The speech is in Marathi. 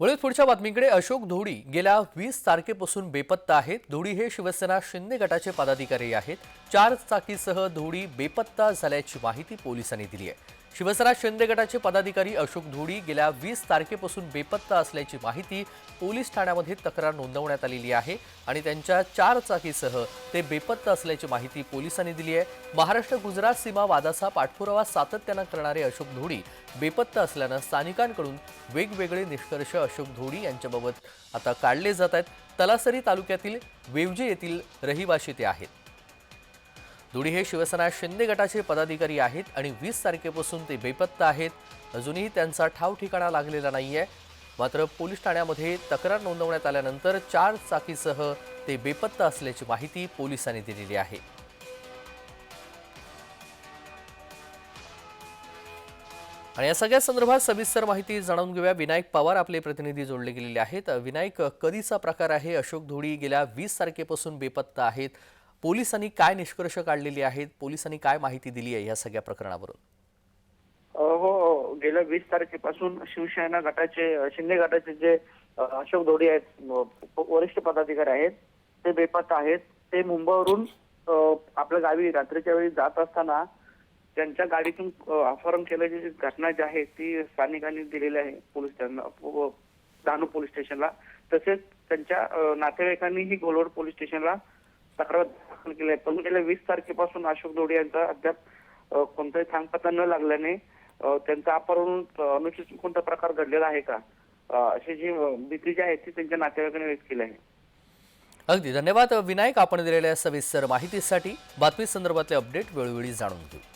वळीत पुढच्या बातमीकडे अशोक धोडी गेल्या वीस तारखेपासून बेपत्ता आहेत. धोडी हे शिवसेना शिंदे गटाचे पदाधिकारी आहेत. चार चाकीसह धोडी बेपत्ता झाल्याची माहिती पोलिसांनी दिली आहे. शिवसेना शिंदे गटाचे पदाधिकारी अशोक धुडी गेल्या वीस तारखेपासून बेपत्ता असल्याची माहिती पोलीस ठाण्यामध्ये तक्रार नोंदवण्यात आलेली आहे आणि त्यांच्या चार चाकीसह ते बेपत्ता असल्याची माहिती पोलिसांनी दिली आहे. महाराष्ट्र गुजरात सीमा वादाचा पाठपुरावा सातत्यानं करणारे अशोक धुडी बेपत्ता असल्यानं स्थानिकांकडून वेगवेगळे निष्कर्ष अशोक धुडी यांच्याबाबत आता काढले जात आहेत. तलासरी तालुक्यातील वेवजे येथील रहिवाशी ते आहेत. दोन्ही हे शिवसेना शिंदे गटाचे पदाधिकारी आहेत आणि वीस तारखेपासून ते बेपत्ता आहेत. अजूनही त्यांचा ठाव ठिकाणा लागलेला नाहीये. मात्र पोलीस ठाण्यामध्ये तक्रार नोंदवण्यात आल्यानंतर चार चाकीसह ते बेपत्ता असल्याची माहिती पोलिसांनी दिलेली आहे. आणि या सगळ्या संदर्भात सविस्तर माहिती जाणून घेऊया. विनायक पवार आपले प्रतिनिधी जोडले गेलेले आहेत. विनायक कधीचा प्रकार आहे? अशोक धोडी गेल्या वीस तारखेपासून बेपत्ता आहेत. पोलिसांनी काय निष्कर्ष काढलेले आहेत? पोलिसांनी काय माहिती दिली आहे या सगळ्या प्रकरणावरून? हो, हो गेल्या वीस तारखेपासून शिवसेना गटाचे शिंदे गटाचे जे अशोक धोडी आहेत वरिष्ठ पदाधिकारी आहेत ते बेपत्ता आहेत. ते मुंबईवरून आपल्या गावी रात्रीच्या वेळी जात असताना त्यांच्या गाडीतून अपहरण केल्याची जी घटना जी आहे ती स्थानिकांनी दिलेली आहे पोलीस स्टेशनला डहाणू पोलीस स्टेशनला. तसेच त्यांच्या नातेवाईकांनीही नातेवाईकांनी ही गोलवड पोलीस स्टेशनला तक्रार दाखल केली आहे. पण गेल्या वीस तारखेपासून अशोक धोडी यांचा अद्याप कोणताही थांगपत्ता न लागल्याने त्यांचा अपहरण अनुसूचित अनुचित कोणता प्रकार घडलेला आहे का? अशी जी भीती जी आहे ती त्यांच्या नातेवाईकांनी व्यक्त केली आहे. अगदी. धन्यवाद विनायक. आपण दिलेल्या सविस्तर माहितीसाठी बातमी संदर्भातले अपडेट वेळोवेळी जाणून घेऊ.